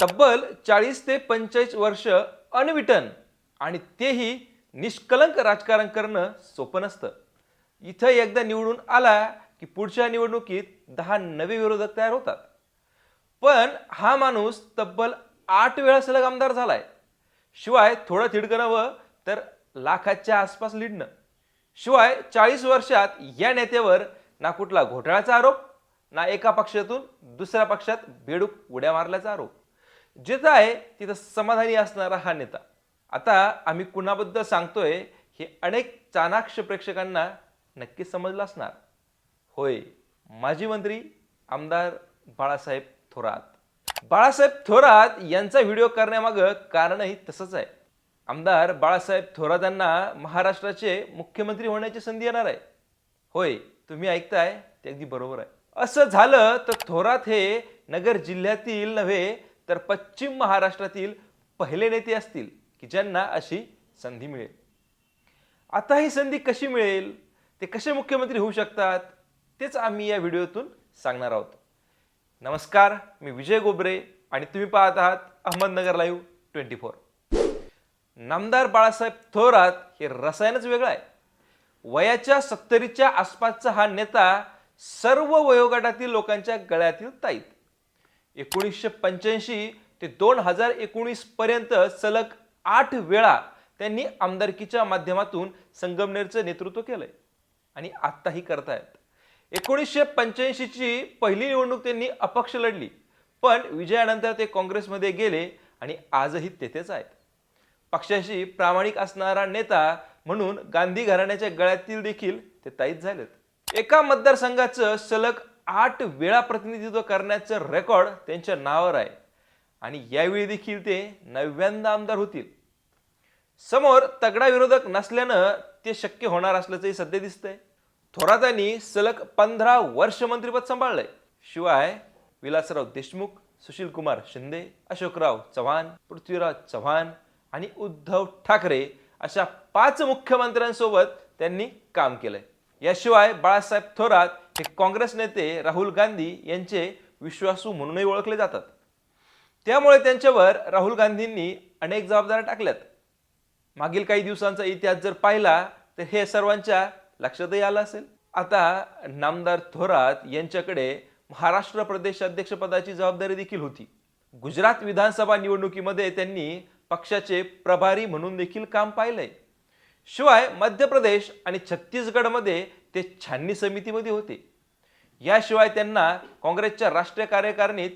तब्बल चाळीस ते पंचेचाळीस वर्ष अनविटन आणि तेही निष्कलंक राजकारण करणं सोपं नसतं. इथं एकदा निवडून आला की पुढच्या निवडणुकीत दहा नवे विरोधक तयार होतात. पण हा माणूस तब्बल आठ वेळा सलग आमदार झालाय. शिवाय थोडं थिडकं नवं तर लाखाच्या आसपास लिडणं. शिवाय चाळीस वर्षात या नेत्यावर ना कुठला घोटाळ्याचा आरोप ना एका पक्षातून दुसऱ्या पक्षात बेडूक उड्या मारल्याचा आरोप. जिथं आहे तिथं समाधानी असणारा हा नेता. आता आम्ही कुणाबद्दल सांगतोय हे अनेक चाणाक्ष प्रेक्षकांना नक्कीच समजलं असणार. होय माजी मंत्री आमदार बाळासाहेब थोरात. बाळासाहेब थोरात यांचा व्हिडिओ करण्यामागं कारणही तसंच आहे. आमदार बाळासाहेब थोरातांना महाराष्ट्राचे मुख्यमंत्री होण्याची संधी येणार आहे. होय तुम्ही ऐकताय ते अगदी बरोबर आहे. असं झालं तर थोरात हे नगर जिल्ह्यातील नव्हे तर पश्चिम महाराष्ट्रातील पहिले नेते असतील की ज्यांना अशी संधी मिळेल? आता ही संधी कशी मिळेल? ते कसे मुख्यमंत्री होऊ शकतात? तेच आम्ही या व्हिडिओतून सांगणार आहोत. नमस्कार मी विजय गोबरे आणि तुम्ही पाहत आहात अहमदनगर लाईव्ह ट्वेंटी फोर. नामदार बाळासाहेब थोरात हे रसायनच वेगळं आहे. वयाच्या सत्तरीच्या आसपासचा हा नेता सर्व वयोगटातील लोकांच्या गळ्यातील ताईत. एकोणीसशे पंच्याऐंशी ते दोन हजार एकोणीसपर्यंत सलग आठ वेळा त्यांनी आमदारकीच्या माध्यमातून संगमनेरचं नेतृत्व केलंय. आणि आत्ताही करतायत. एकोणीसशे पंच्याऐंशीची पहिली निवडणूक त्यांनी अपक्ष लढली पण विजयानंतर ते काँग्रेसमध्ये गेले आणि आजही तेथेच आहेत. पक्षाशी प्रामाणिक असणारा नेता म्हणून गांधी घराण्याच्या गळ्यातील देखील ते ताईत झालेत. एका मतदारसंघाचं सलग आठ वेळा प्रतिनिधित्व करण्याचं रेकॉर्ड त्यांच्या नावावर आहे. आणि यावेळी देखील ते नव्यांदा आमदार होतील. समोर तगडा विरोधक नसल्यानं ते शक्य होणार असल्याचंही सध्या दिसतंय. थोरातांनी सलग पंधरा वर्ष मंत्रिपद सांभाळलंय. शिवाय विलासराव देशमुख सुशील कुमार शिंदे अशोकराव चव्हाण पृथ्वीराज चव्हाण आणि उद्धव ठाकरे अशा पाच मुख्यमंत्र्यांसोबत त्यांनी काम केलंय. याशिवाय बाळासाहेब थोरात हे काँग्रेस नेते राहुल गांधी यांचे विश्वासू म्हणूनही ओळखले जातात. त्यामुळे त्यांच्यावर राहुल गांधींनी अनेक जबाबदाऱ्या टाकल्यात. मागील काही दिवसांचा इतिहास जर पाहिला तर हे सर्वांच्या लक्षातही आलं असेल. आता नामदार थोरात यांच्याकडे महाराष्ट्र प्रदेश अध्यक्षपदाची जबाबदारी देखील होती. गुजरात विधानसभा निवडणुकीमध्ये त्यांनी पक्षाचे प्रभारी म्हणून देखील काम पाहिलंय. शिवाय मध्य प्रदेश आणि छत्तीसगडमध्ये ते छाननी समितीमध्ये होते. याशिवाय त्यांना काँग्रेसच्या राष्ट्रीय कार्यकारिणीत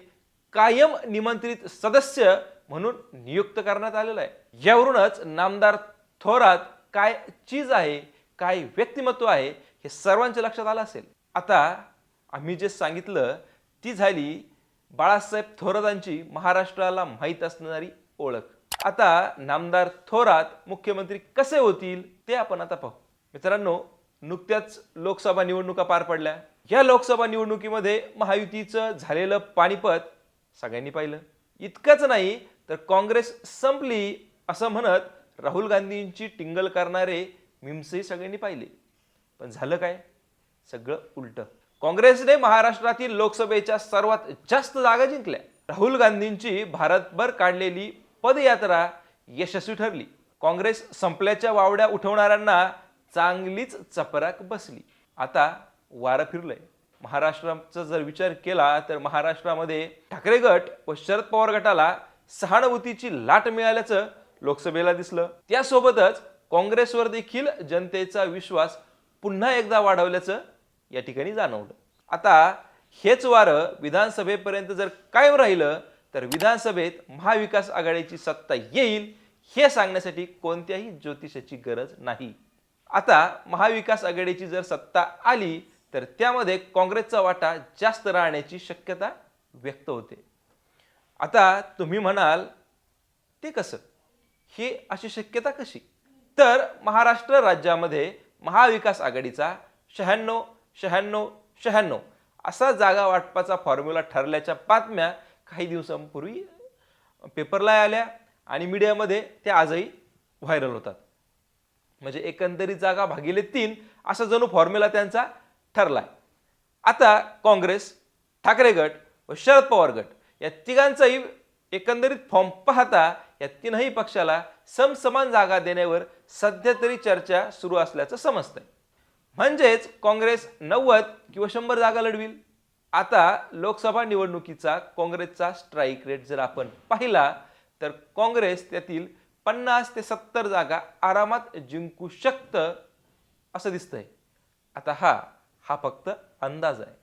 कायम निमंत्रित सदस्य म्हणून नियुक्त करण्यात आलेलं आहे. यावरूनच नामदार थोरात काय चीज आहे काय व्यक्तिमत्व आहे हे सर्वांच्या लक्षात आलं असेल. आता आम्ही जे सांगितलं ती झाली बाळासाहेब थोरातांची महाराष्ट्राला माहीत असणारी ओळख. आता नामदार थोरात मुख्यमंत्री कसे होतील ते आपण आता पाहू. मित्रांनो नुकत्याच लोकसभा निवडणुका पार पडल्या. या लोकसभा निवडणुकीमध्ये महायुतीचं झालेलं पाणीपत सगळ्यांनी पाहिलं. इतकंच नाही तर काँग्रेस संपली असं म्हणत राहुल गांधींची टिंगल करणारे मिम्सही सगळ्यांनी पाहिले. पण झालं काय? सगळं उलटं. काँग्रेसने महाराष्ट्रातील लोकसभेच्या सर्वात जास्त जागा जिंकल्या. राहुल गांधींची भारतभर काढलेली पदयात्रा यशस्वी ठरली. काँग्रेस संपल्याच्या वावड्या उठवणाऱ्यांना चांगलीच चपराक बसली. आता वारं फिरलंय. महाराष्ट्राचा जर विचार केला तर महाराष्ट्रामध्ये ठाकरे गट व शरद पवार गटाला सहानुभूतीची लाट मिळाल्याचं लोकसभेला दिसलं. त्यासोबतच काँग्रेसवर देखील जनतेचा विश्वास पुन्हा एकदा वाढवल्याचं या ठिकाणी जाणवलं. आता हेच वारं विधानसभेपर्यंत जर कायम राहिलं तर विधानसभेत महाविकास आघाडीची सत्ता येईल हे सांगण्यासाठी कोणत्याही ज्योतिषाची गरज नाही. आता महाविकास आघाडीची जर सत्ता आली तर त्यामध्ये काँग्रेसचा वाटा जास्त राहण्याची शक्यता व्यक्त होते. आता तुम्ही म्हणाल ते कसं? हे अशी शक्यता कशी? तर महाराष्ट्र राज्यामध्ये महाविकास आघाडीचा शहाण्णव शहाण्णव शहाण्णव असा जागा वाटपाचा फॉर्म्युला ठरल्याच्या बातम्या काही दिवसांपूर्वी पेपरला आल्या आणि मीडियामध्ये त्या आजही व्हायरल होतात. म्हणजे एकंदरीत जागा भागिले तीन असा जणू फॉर्म्युला त्यांचा ठरला आता काँग्रेस ठाकरे गट व शरद पवार गट या तिघांचाही एकंदरीत फॉर्म पाहता या तीनही पक्षाला समसमान जागा देण्यावर सध्या तरी चर्चा सुरू असल्याचं समजतंय. म्हणजेच काँग्रेस नव्वद किंवा शंभर जागा लढवील? आता लोकसभा निवडणुकीचा काँग्रेसचा स्ट्राईक रेट जर आपण पाहिला तर काँग्रेस त्यातील पन्नास ते सत्तर जागा आरामात जिंकू शकतं असं दिसतंय. आता हा हा फक्त अंदाज आहे.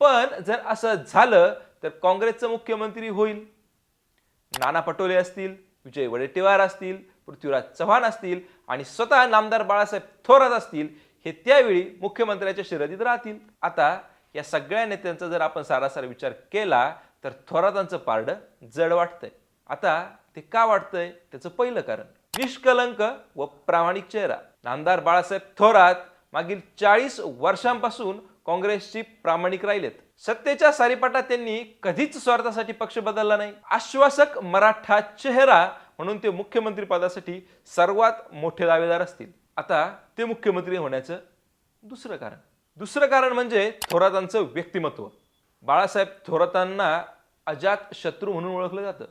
पण जर असं झालं तर काँग्रेसचं मुख्यमंत्री होईल. नाना पटोले असतील विजय वडेट्टीवार असतील पृथ्वीराज चव्हाण असतील आणि स्वतः नामदार बाळासाहेब थोरात असतील हे त्यावेळी मुख्यमंत्र्याच्या शर्यतीत राहतील. आता या सगळ्या नेत्यांचा जर आपण सारासार विचार केला तर थोरातांचं पारडं जड वाटतंय. आता ते का वाटतंय? त्याचं पहिलं कारण निष्कलंक व प्रामाणिक चेहरा. नामदार बाळासाहेब थोरात मागील चाळीस वर्षांपासून काँग्रेसची प्रामाणिक राहिलेत. सत्तेच्या सारीपाटात त्यांनी कधीच स्वार्थासाठी पक्ष बदलला नाही. आश्वासक मराठा चेहरा म्हणून ते मुख्यमंत्री पदासाठी सर्वात मोठे दावेदार असतील. आता ते मुख्यमंत्री होण्याचं दुसरं कारण. दुसरं कारण म्हणजे थोरातांचं व्यक्तिमत्व. बाळासाहेब थोरातांना अजात शत्रू म्हणून ओळखलं जातं.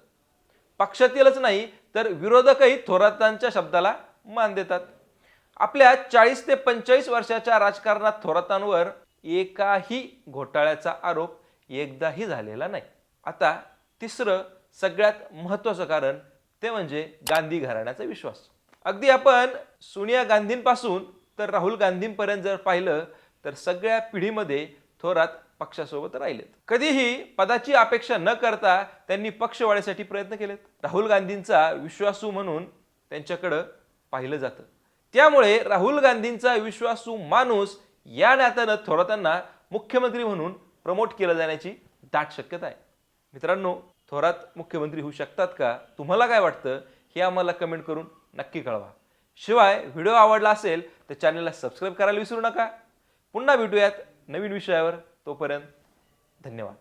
पक्षातीलच नाही तर विरोधकही थोरातांच्या शब्दाला मान देतात. आपल्या चाळीस ते पंचेचाळीस वर्षाच्या राजकारणात थोरातांवर एकाही घोटाळ्याचा आरोप एकदाही झालेला नाही. आता तिसरं सगळ्यात महत्त्वाचं कारण ते म्हणजे गांधी घराण्याचा विश्वास. अगदी आपण सोनिया गांधींपासून तर राहुल गांधींपर्यंत जर पाहिलं तर सगळ्या पिढीमध्ये थोरात पक्षासोबत राहिलेत. कधीही पदाची अपेक्षा न करता त्यांनी पक्षवाढीसाठी प्रयत्न केलेत. राहुल गांधींचा विश्वासू म्हणून त्यांच्याकडं पाहिलं जातं. त्यामुळे राहुल गांधींचा विश्वासू माणूस या नात्यानं थोरातांना मुख्यमंत्री म्हणून प्रमोट केलं जाण्याची दाट शक्यता आहे. मित्रांनो थोरात मुख्यमंत्री होऊ शकतात का? तुम्हाला काय वाटतं? हे आम्हाला कमेंट करून नक्की कळवा. शिवाय व्हिडिओ आवडला असेल तर चॅनलला सबस्क्राईब करायला विसरू नका. पुन्हा भेटूयात नवीन विषयावर. तोपर्यंत धन्यवाद.